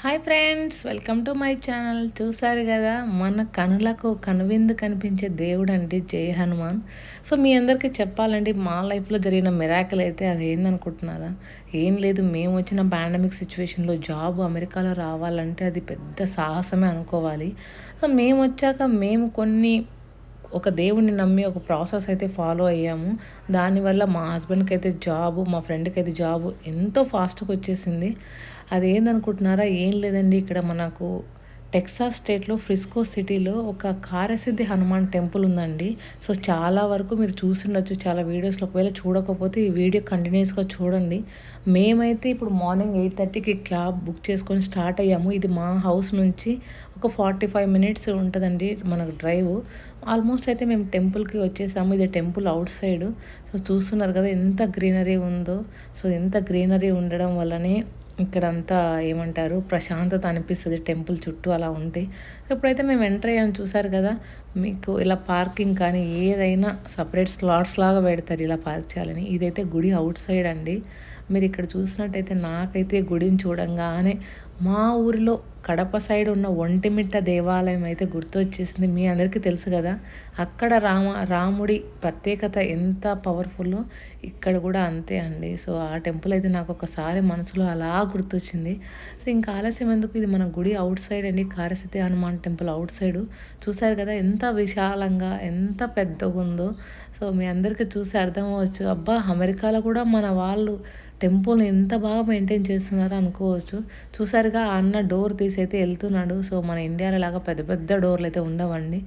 Hi friends welcome to my channel చూసారు కదా మన కనులకు కనువిందు కనిపించే దేవుడు అండి జై హనుమాన్. సో మీ అందరికీ చెప్పాలండి మా లైఫ్లో జరిగిన మిరాకిల్ అయితే అది ఏందనుకుంటున్నారా ఏం లేదు మేము వచ్చిన పాండమిక్ సిచ్యువేషన్లో జాబ్ అమెరికాలో రావాలంటే అది పెద్ద సాహసమే అనుకోవాలి. సో మేము వచ్చాక మేము కొన్ని ఒక దేవుడిని నమ్మి ఒక ప్రాసెస్ అయితే ఫాలో అయ్యాము. దానివల్ల మా హస్బెండ్కి అయితే జాబు మా ఫ్రెండ్కి అయితే జాబు ఎంతో ఫాస్ట్గా వచ్చేసింది. అది ఏందనుకుంటున్నారా ఏం లేదండి. ఇక్కడ మనకు టెక్సాస్ స్టేట్లో ఫ్రిస్కో సిటీలో ఒక కారసిద్ధి హనుమాన్ టెంపుల్ ఉందండి. సో చాలా వరకు మీరు చూసిండొచ్చు చాలా వీడియోస్లో ఒకవేళ చూడకపోతే ఈ వీడియో కంటిన్యూస్గా చూడండి. మేమైతే ఇప్పుడు మార్నింగ్ ఎయిట్ థర్టీకి క్యాబ్ బుక్ చేసుకొని స్టార్ట్ అయ్యాము. ఇది మా హౌస్ నుంచి ఒక ఫార్టీ ఫైవ్ మినిట్స్ ఉంటుందండి మనకు డ్రైవ్. ఆల్మోస్ట్ అయితే మేము టెంపుల్కి వచ్చేసాము. ఇది టెంపుల్ అవుట్ సైడ్. సో చూస్తున్నారు కదా ఎంత గ్రీనరీ ఉందో. సో ఎంత గ్రీనరీ ఉండడం వల్లనే ఇక్కడ అంతా ఏమంటారు ప్రశాంతత అనిపిస్తుంది టెంపుల్ చుట్టూ అలా ఉంటే. ఇప్పుడైతే మేము ఎంటర్ అయ్యాము చూసారు కదా మీకు ఇలా పార్కింగ్ కానీ ఏదైనా సపరేట్ స్లాట్స్ లాగా పెడతారు ఇలా పార్క్ చేయాలని. ఇదైతే గుడి అవుట్ సైడ్ అండి. మీరు ఇక్కడ చూసినట్టయితే నాకైతే గుడిని చూడంగానే మా ఊరిలో కడప సైడ్ ఉన్న ఒంటిమిట్ట దేవాలయం అయితే గుర్తొచ్చేసింది. మీ అందరికీ తెలుసు కదా అక్కడ రామ రాముడి ప్రత్యేకత ఎంత పవర్ఫుల్లో ఇక్కడ కూడా అంతే అండి. సో ఆ టెంపుల్ అయితే నాకు ఒకసారి మనసులో అలా గుర్తొచ్చింది. సో ఇంకా ఆలస్యం ఎందుకు? ఇది మన గుడి అవుట్ సైడ్ అండి Karasiddhi Hanuman temple outside. చూసారు కదా ఎంత విశాలంగా ఎంత పెద్దగా ఉందో సో మీ అందరికీ చూసి అర్థం అవ్వచ్చు అబ్బా అమెరికాలో కూడా మన వాళ్ళు టెంపుల్ని ఎంత బాగా మెయింటైన్ చేస్తున్నారో అనుకోవచ్చు. చూసారుగా అన్న డోర్ తీసి అయితే వెళ్తున్నాడు. సో మన ఇండియాలో లాగా పెద్ద పెద్ద డోర్లు అయితే ఉండవండి.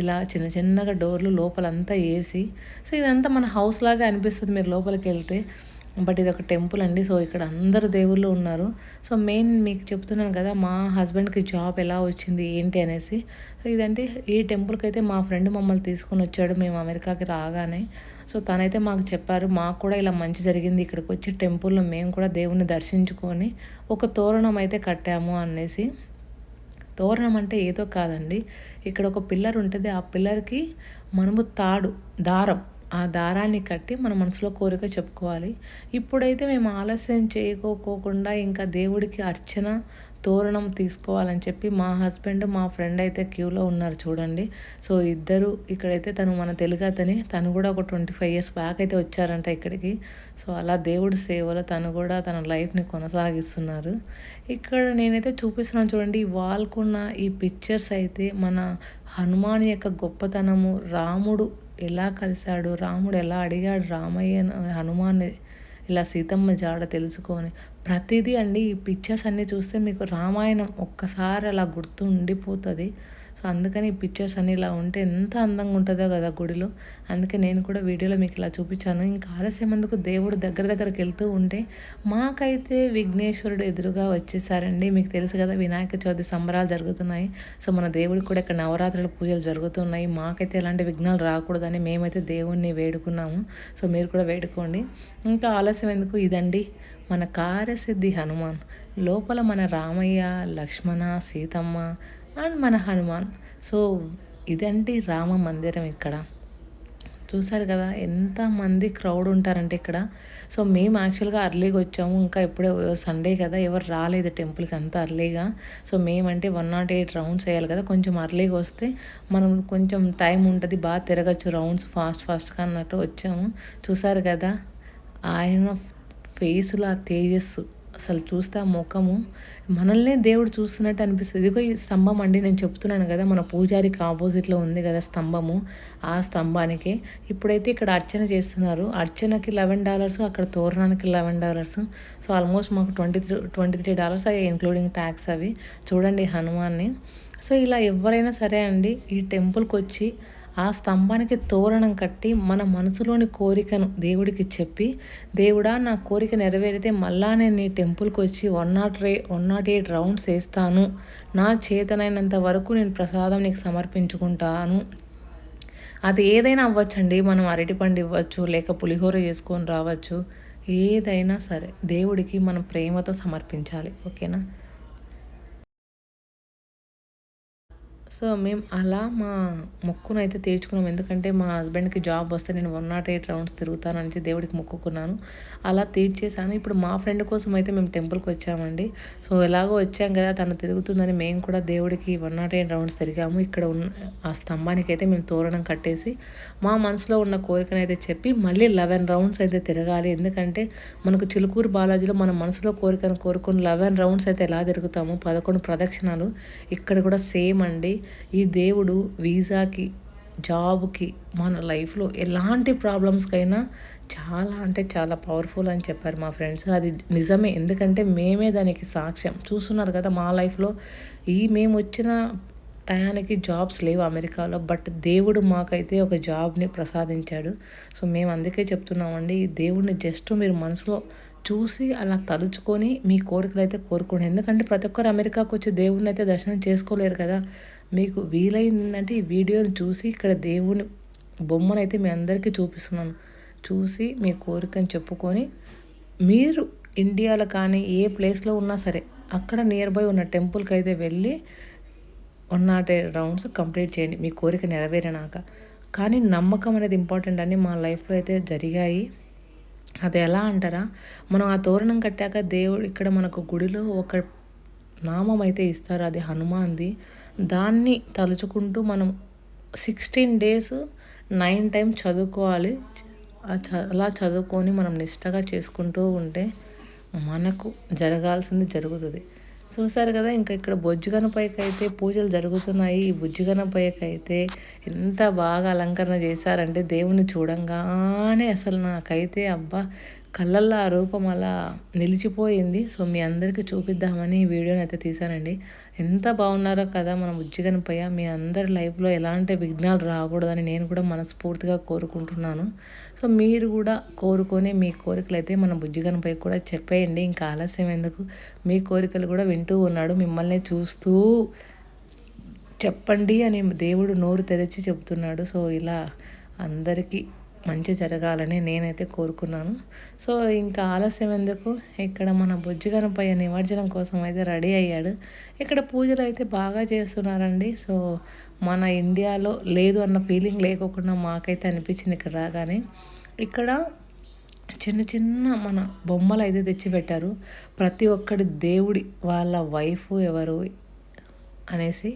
ఇలా చిన్న చిన్నగా డోర్లు లోపలంతా వేసి సో ఇదంతా మన హౌస్ లాగా అనిపిస్తుంది మీరు లోపలికి వెళ్తే బట్ ఇది ఒక టెంపుల్ అండి. సో ఇక్కడ అందరు దేవుళ్ళు ఉన్నారు. సో మెయిన్ మీకు చెప్తున్నాను కదా మా హస్బెండ్కి జాబ్ ఎలా వచ్చింది ఏంటి అనేసి. సో ఇదంటే ఈ టెంపుల్కి అయితే మా ఫ్రెండ్ మమ్మల్ని తీసుకొని వచ్చాడు. మేము అమెరికాకి రాగానే. సో తనైతే మాకు చెప్పారు మాకు కూడా ఇలా మంచి జరిగింది ఇక్కడికి వచ్చి టెంపుల్లో మేము కూడా దేవుణ్ణి దర్శించుకొని ఒక తోరణం అయితే కట్టాము అనేసి. తోరణం అంటే ఏదో కాదండి. ఇక్కడ ఒక పిల్లర్ ఉంటుంది ఆ పిల్లర్కి మనము తాడు దారం ఆ దారాన్ని కట్టి మన మనసులో కోరిక చెప్పుకోవాలి. ఇప్పుడైతే మేము ఆలస్యం చేయకోకుండా ఇంకా దేవుడికి అర్చన తోరణం తీసుకోవాలని చెప్పి మా హస్బెండ్ మా ఫ్రెండ్ అయితే క్యూలో ఉన్నారు చూడండి. సో ఇద్దరు ఇక్కడైతే తను మన తెలుగు అతని. తను కూడా ఒక ట్వంటీ ఫైవ్ ఇయర్స్ బ్యాక్ అయితే వచ్చారంట ఇక్కడికి. సో అలా దేవుడి సేవలో తను కూడా తన లైఫ్ని కొనసాగిస్తున్నారు. ఇక్కడ నేనైతే చూపిస్తున్నాను చూడండి ఈ వాల్కున్న ఈ పిక్చర్స్ అయితే మన హనుమాన్ యొక్క గొప్పతనము. రాముడు ఎలా కలిశాడు? రాముడు ఎలా అడిగాడు? రామయ్య హనుమాన్ ఇలా సీతమ్మ జాడ తెలుసుకొని ప్రతిదీ అండి ఈ పిక్చర్స్ అన్నీ చూస్తే మీకు రామాయణం ఒక్కసారి అలా గుర్తు ఉండిపోతుంది సో అందుకని ఈ పిక్చర్స్ అన్నీ ఇలా ఉంటే ఎంత అందంగా ఉంటుందో కదా గుడిలో. అందుకే నేను కూడా వీడియోలో మీకు ఇలా చూపించాను. ఇంకా ఆలస్యం అందుకు దేవుడు దగ్గర దగ్గరకు వెళ్తూ ఉంటే మాకైతే విఘ్నేశ్వరుడు ఎదురుగా వచ్చేసారండి. మీకు తెలుసు కదా వినాయక చవితి సంబరాలు జరుగుతున్నాయి. సో మన దేవుడికి కూడా ఇక్కడ నవరాత్రుల పూజలు జరుగుతున్నాయి. మాకైతే ఎలాంటి విఘ్నాలు రాకూడదని మేమైతే దేవుణ్ణి వేడుకున్నాము. సో మీరు కూడా వేడుకోండి. ఇంకా ఆలస్యం ఎందుకు? ఇదండి మన కార్యసిద్ధి హనుమాన్. లోపల మన రామయ్య లక్ష్మణ సీతమ్మ అండ్ మన హనుమాన్. సో ఇదండి రామ మందిరం ఇక్కడ. చూసారు కదా ఎంతమంది క్రౌడ్ ఉంటారంటే ఇక్కడ. సో మేము యాక్చువల్గా అర్లీగా వచ్చాము. ఇంకా ఎప్పుడే సండే కదా ఎవరు రాలేదు టెంపుల్కి అంత అర్లీగా సో మేమంటే వన్ నాట్ ఎయిట్ రౌండ్స్ వేయాలి కదా కొంచెం అర్లీగా వస్తే మనం కొంచెం టైం ఉంటుంది బాగా తిరగచ్చు రౌండ్స్ ఫాస్ట్ ఫాస్ట్గా అన్నట్టు వచ్చాము. చూసారు కదా ఆయన ఫేస్లో ఆ తేజస్సు. అసలు చూస్తే ఆ ముఖము మనల్నే దేవుడు చూస్తున్నట్టు అనిపిస్తుంది. ఇదిగో ఈ స్తంభం అండి నేను చెప్తున్నాను కదా మన పూజారికి ఆపోజిట్లో ఉంది కదా స్తంభము ఆ స్తంభానికి. ఇప్పుడైతే ఇక్కడ అర్చన చేస్తున్నారు. అర్చనకి లెవెన్ డాలర్స్ అక్కడ తోరణానికి లెవెన్ డాలర్స్ సో ఆల్మోస్ట్ మాకు twenty three twenty three dollars అయ్యాయి ఇంక్లూడింగ్ ట్యాక్స్ అవి. చూడండి హనుమాన్ని. సో ఇలా ఎవరైనా సరే అండి ఈ టెంపుల్కి వచ్చి ఆ స్తంభానికి తోరణం కట్టి మన మనసులోని కోరికను దేవుడికి చెప్పి దేవుడా నా కోరిక నెరవేరితే మళ్ళా నేను నీ టెంపుల్కి వచ్చి వన్ నాట్ రే వన్ నాట్ ఎయిట్ రౌండ్స్ వేస్తాను. నా చేతనైనంత వరకు నేను ప్రసాదం నీకు సమర్పించుకుంటాను. అది ఏదైనా అవ్వచ్చండి. మనం అరటిపండు ఇవ్వచ్చు లేక పులిహోర చేసుకొని రావచ్చు. ఏదైనా సరే దేవుడికి మనం ప్రేమతో సమర్పించాలి. ఓకేనా? సో మేము అలా మా మొక్కును అయితే తీర్చుకున్నాం. ఎందుకంటే మా హస్బెండ్కి జాబ్ వస్తే నేను వన్ నాట్ ఎయిట్ రౌండ్స్ తిరుగుతానని దేవుడికి మొక్కుకున్నాను. అలా తీర్చేసాను ఇప్పుడు మా ఫ్రెండ్ కోసం అయితే మేము టెంపుల్కి వచ్చామండి. సో ఎలాగో వచ్చాం కదా తను తిరుగుతుందని మేము కూడా దేవుడికి వన్ నాట్ ఎయిట్ రౌండ్స్ తిరిగాము. ఇక్కడ ఉన్న ఆ స్తంభానికి అయితే మేము తోరణం కట్టేసి మా మనసులో ఉన్న కోరికను అయితే చెప్పి మళ్ళీ లెవెన్ రౌండ్స్ అయితే తిరగాలి. ఎందుకంటే మనకు చిలుకూరు బాలాజీలో మన మనసులో కోరికను కోరుకుని లెవెన్ రౌండ్స్ అయితే ఎలా తిరుగుతాము పదకొండు ప్రదక్షిణాలు ఇక్కడ కూడా సేమ్ అండి. ఈ దేవుడు వీసాకి జాబ్కి మన లైఫ్లో ఎలాంటి ప్రాబ్లమ్స్కైనా చాలా అంటే చాలా పవర్ఫుల్ అని చెప్పారు మా ఫ్రెండ్స్ అది నిజమే. ఎందుకంటే మేమే దానికి సాక్ష్యం. చూస్తున్నారు కదా మా లైఫ్లో ఈ మేము వచ్చిన టయానికి జాబ్స్ లేవు అమెరికాలో బట్ దేవుడు మాకైతే ఒక జాబ్ని ప్రసాదించాడు. సో మేము అందుకే చెప్తున్నామండి ఈ దేవుడిని జస్ట్ మీరు మనసులో చూసి అలా తలుచుకొని మీ కోరికలు అయితే కోరుకోండి. ఎందుకంటే ప్రతి ఒక్కరు అమెరికాకు వచ్చి దేవుడిని అయితే దర్శనం చేసుకోలేరు కదా. మీకు వీలైందంటే ఈ వీడియోని చూసి ఇక్కడ దేవుని బొమ్మను అయితే మీ అందరికీ చూపిస్తున్నాను. చూసి మీ కోరికని చెప్పుకొని మీరు ఇండియాలో కానీ ఏ ప్లేస్లో ఉన్నా సరే అక్కడ నియర్ బై ఉన్న టెంపుల్కి అయితే వెళ్ళి one nought eight rounds complete చేయండి. మీ కోరిక నెరవేరినాక. కానీ నమ్మకం అనేది ఇంపార్టెంట్ అని మా లైఫ్లో అయితే జరిగాయి. అది ఎలా అంటారా? మనం ఆ తోరణం కట్టాక దేవుడు ఇక్కడ మనకు గుడిలో ఒక నామం అయితే ఇస్తారు. అది హనుమాన్ది. దాన్ని తలుచుకుంటూ మనం సిక్స్టీన్ డేస్ నైన్ టైం చదువుకోవాలి. అలా చదువుకొని మనం నిష్టగా చేసుకుంటూ ఉంటే మనకు జరగాల్సింది జరుగుతుంది. చూసారు కదా ఇంకా ఇక్కడ బొజ్జు పైకైతే అయితే పూజలు జరుగుతున్నాయి. ఈ బుజ్జు అయితే ఎంత బాగా అలంకరణ చేశారంటే దేవుని చూడంగానే అసలు నాకైతే అబ్బా కళ్ళల్లో ఆ రూపం అలా నిలిచిపోయింది. సో మీ అందరికీ చూపిద్దామని ఈ వీడియోని అయితే తీశానండి. ఎంత బాగున్నారో కదా మన ఉజ్జిగనిపోయా మీ అందరి లైఫ్లో ఎలాంటి విఘ్నాలు రాకూడదని నేను కూడా మనస్ఫూర్తిగా కోరుకుంటున్నాను. సో మీరు కూడా కోరుకొని మీ కోరికలు అయితే మన బుజ్జిగనిపై కూడా చెప్పేయండి. ఇంకా ఆలస్యం ఎందుకు? మీ కోరికలు కూడా వింటూ ఉన్నాడు. మిమ్మల్ని చూస్తూ చెప్పండి అని దేవుడు నోరు తెరిచి చెప్తున్నాడు సో ఇలా అందరికీ మంచి జరగాలని నేనైతే కోరుకున్నాను. సో ఇంకా ఆలస్యం ఎందుకు? ఇక్కడ మన బొజ్జుగనపై నిమజ్జనం కోసం అయితే రెడీ అయ్యాడు. ఇక్కడ పూజలు అయితే బాగా చేస్తున్నారండి. సో మన ఇండియాలో లేదు అన్న ఫీలింగ్ లేకోకుండా మాకైతే అనిపించింది ఇక్కడ రాగానే. ఇక్కడ చిన్న చిన్న మన బొమ్మలు అయితే తెచ్చిపెట్టారు. ప్రతి ఒక్కరి దేవుడి వాళ్ళ వైఫ్ ఎవరు అనేసి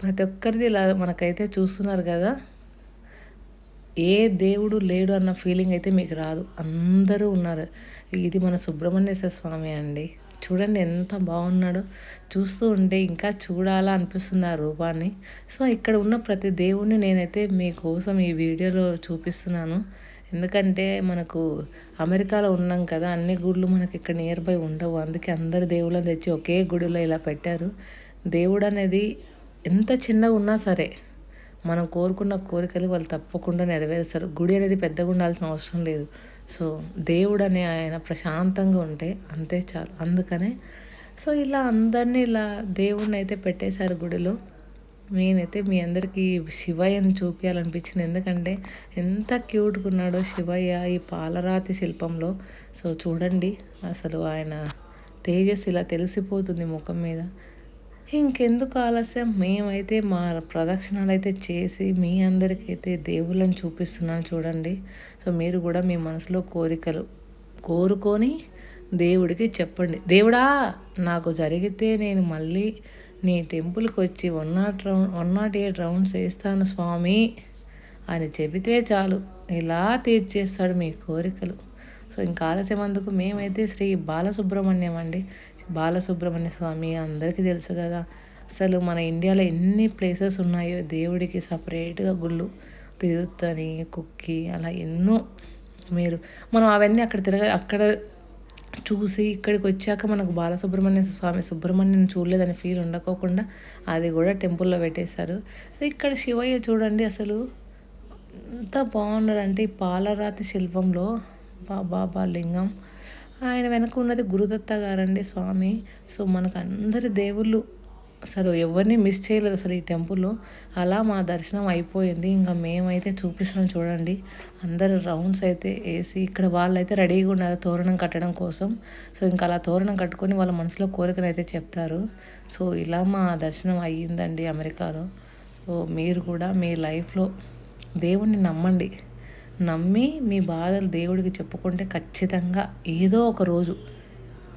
ప్రతి ఒక్కరిది ఇలా మనకైతే చూస్తున్నారు కదా. ఏ దేవుడు లేడు అన్న ఫీలింగ్ అయితే మీకు రాదు. అందరూ ఉన్నారు. ఇది మన సుబ్రహ్మణ్యేశ్వర స్వామి అండి. చూడండి ఎంత బాగున్నాడో. చూస్తూ ఉంటే ఇంకా చూడాలా అనిపిస్తుంది ఆ రూపాన్ని. సో ఇక్కడ ఉన్న ప్రతి దేవుణ్ణి నేనైతే మీకోసం ఈ వీడియోలో చూపిస్తున్నాను. ఎందుకంటే మనకు అమెరికాలో ఉన్నాం కదా అన్ని గుడులు మనకి ఇక్కడ నియర్ బై ఉండవు. అందుకే అందరి దేవుళ్ళని తెచ్చి ఒకే గుడిలో ఇలా పెట్టారు. దేవుడు అనేది ఎంత చిన్నగా ఉన్నా సరే మనం కోరుకున్న కోరికలు వాళ్ళు తప్పకుండా నెరవేరుస్తారు. గుడి అనేది పెద్దగా ఉండాల్సిన అవసరం లేదు. సో దేవుడు అనే ఆయన ప్రశాంతంగా ఉంటే అంతే చాలు. అందుకనే సో ఇలా అందరినీ ఇలా దేవుడిని అయితే పెట్టేశారు గుడిలో. నేనైతే మీ అందరికీ శివయ్యని చూపించాలనిపించింది ఎందుకంటే ఎంత క్యూట్గా ఉన్నాడో శివయ్య ఈ పాలరాతి శిల్పంలో. సో చూడండి అసలు ఆయన తేజస్సు ఇలా తెలిసిపోతుంది ముఖం మీద. ఇంకెందుకు ఆలస్యం? మేమైతే మా ప్రదక్షిణాలు అయితే చేసి మీ అందరికైతే దేవుళ్ళని చూపిస్తున్నాను చూడండి. సో మీరు కూడా మీ మనసులో కోరికలు కోరుకొని దేవుడికి చెప్పండి. దేవుడా నాకు జరిగితే నేను మళ్ళీ నీ టెంపుల్కి వచ్చి one nought round one nought eight rounds వేస్తాను స్వామి అని చెబితే చాలు. ఇలా తీర్చేస్తాడు మీ కోరికలు. సో ఇంకా ఆలస్యం అందుకు మేమైతే శ్రీ బాలసుబ్రహ్మణ్యం అండి. బాలసుబ్రహ్మణ్య స్వామి అందరికీ తెలుసు కదా. అసలు మన ఇండియాలో ఎన్ని ప్లేసెస్ ఉన్నాయో దేవుడికి సపరేట్గా గుళ్ళు తిరుత్తని కుక్కి అలా ఎన్నో మీరు మనం అవన్నీ అక్కడ తిరగ అక్కడ చూసి ఇక్కడికి వచ్చాక మనకు బాలసుబ్రహ్మణ్య స్వామి సుబ్రహ్మణ్యం చూడలేదని ఫీల్ ఉండకోకుండా అది కూడా టెంపుల్లో పెట్టేశారు. సో ఇక్కడ శివయ్య చూడండి అసలు ఎంత బాగున్నాడంటే ఈ పాలరాతి శిల్పంలో బాబా లింగం ఆయన వెనక ఉన్నది గురుదత్త గారండి స్వామి. సో మనకు అందరి దేవుళ్ళు అసలు ఎవరిని మిస్ చేయలేదు అసలు ఈ టెంపుల్లో. అలా మా దర్శనం అయిపోయింది. ఇంకా మేమైతే చూపిస్తున్నాం చూడండి. అందరు రౌండ్స్ అయితే వేసి ఇక్కడ వాళ్ళైతే రెడీగా ఉన్నారు తోరణం కట్టడం కోసం. సో ఇంకా అలా తోరణం కట్టుకొని వాళ్ళ మనసులో కోరికను అయితే చెప్తారు. సో ఇలా మా దర్శనం అయ్యిందండి అమెరికాలో. సో మీరు కూడా మీ లైఫ్లో దేవుణ్ణి నమ్మండి. నమ్మి మీ బాధలు దేవుడికి చెప్పుకుంటే ఖచ్చితంగా ఏదో ఒక రోజు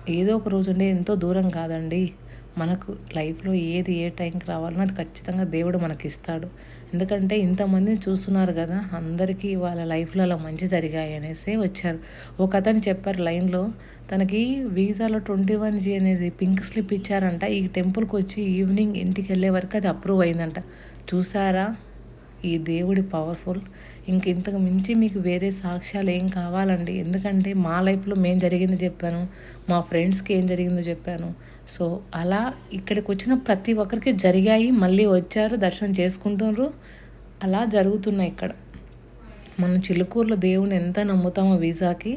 ఏదో ఒక రోజు అంటే ఎంతో దూరం కాదండి. మనకు లైఫ్లో ఏది ఏ టైంకి రావాలన్నా అది ఖచ్చితంగా దేవుడు మనకి ఇస్తాడు ఎందుకంటే ఇంతమందిని చూస్తున్నారు కదా అందరికీ వాళ్ళ లైఫ్లో అలా మంచి జరిగాయి అనేసి వచ్చారు. ఒక అతను చెప్పారు లైన్లో తనకి వీసాలో ట్వంటీ వన్ జీ అనేది పింక్ స్లిప్ ఇచ్చారంట. ఈ టెంపుల్కి వచ్చి ఈవినింగ్ ఇంటికి వెళ్ళే వరకు అది అప్రూవ్ అయిందంట. చూసారా? ఈ దేవుడి పవర్ఫుల్. ఇంక ఇంతకు మించి మీకు వేరే సాక్ష్యాలు ఏం కావాలండి. ఎందుకంటే మా లైఫ్లో మేము జరిగింది చెప్పాను మా ఫ్రెండ్స్కి ఏం జరిగిందో చెప్పాను. సో అలా ఇక్కడికి వచ్చిన ప్రతి ఒక్కరికి జరిగాయి మళ్ళీ వచ్చారు దర్శనం చేసుకుంటున్నారు. అలా జరుగుతున్నాయి ఇక్కడ. మనం చిలుకూరులో దేవుని ఎంత నమ్ముతామో వీసాకి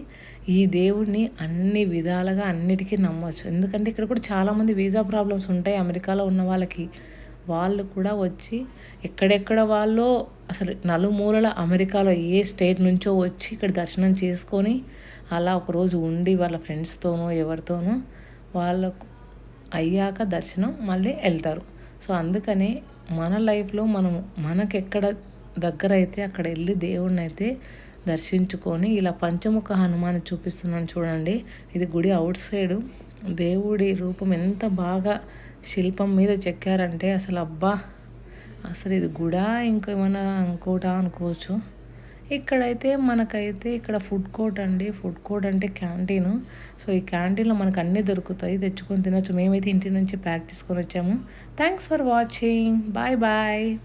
ఈ దేవుడిని అన్ని విధాలుగా అన్నిటికీ నమ్మవచ్చు ఎందుకంటే ఇక్కడ కూడా చాలామంది వీసా ప్రాబ్లమ్స్ ఉంటాయి అమెరికాలో ఉన్న వాళ్ళకి. వాళ్ళు కూడా వచ్చి ఎక్కడెక్కడ వాళ్ళు అసలు నలుమూలల అమెరికాలో ఏ స్టేట్ నుంచో వచ్చి ఇక్కడ దర్శనం చేసుకొని అలా ఒకరోజు ఉండి వాళ్ళ ఫ్రెండ్స్తోనో ఎవరితోనో వాళ్ళకు అయ్యాక దర్శనం మళ్ళీ వెళ్తారు. సో అందుకనే మన లైఫ్లో మనము మనకెక్కడ దగ్గర అయితే అక్కడ వెళ్ళి దేవుడిని అయితే దర్శించుకొని ఇలా పంచముఖ హనుమాన్ చూపిస్తున్నాను చూడండి. ఇది గుడి అవుట్ సైడు. దేవుడి రూపం ఎంత బాగా శిల్పం మీద చెక్కారంటే అసలు అబ్బా అసలు ఇది గుడా ఇంకేమైనా ఇంకోటా అనుకోవచ్చు. ఇక్కడైతే మనకైతే ఇక్కడ ఫుడ్ కోర్ట్ అండి. ఫుడ్ కోర్ట్ అంటే క్యాంటీన్. సో ఈ క్యాంటీన్లో మనకు అన్నీ దొరుకుతాయి. తెచ్చుకొని తినొచ్చు. మేమైతే ఇంటి నుంచి ప్యాక్ చేసుకొని వచ్చాము. Thanks for watching. Bye bye.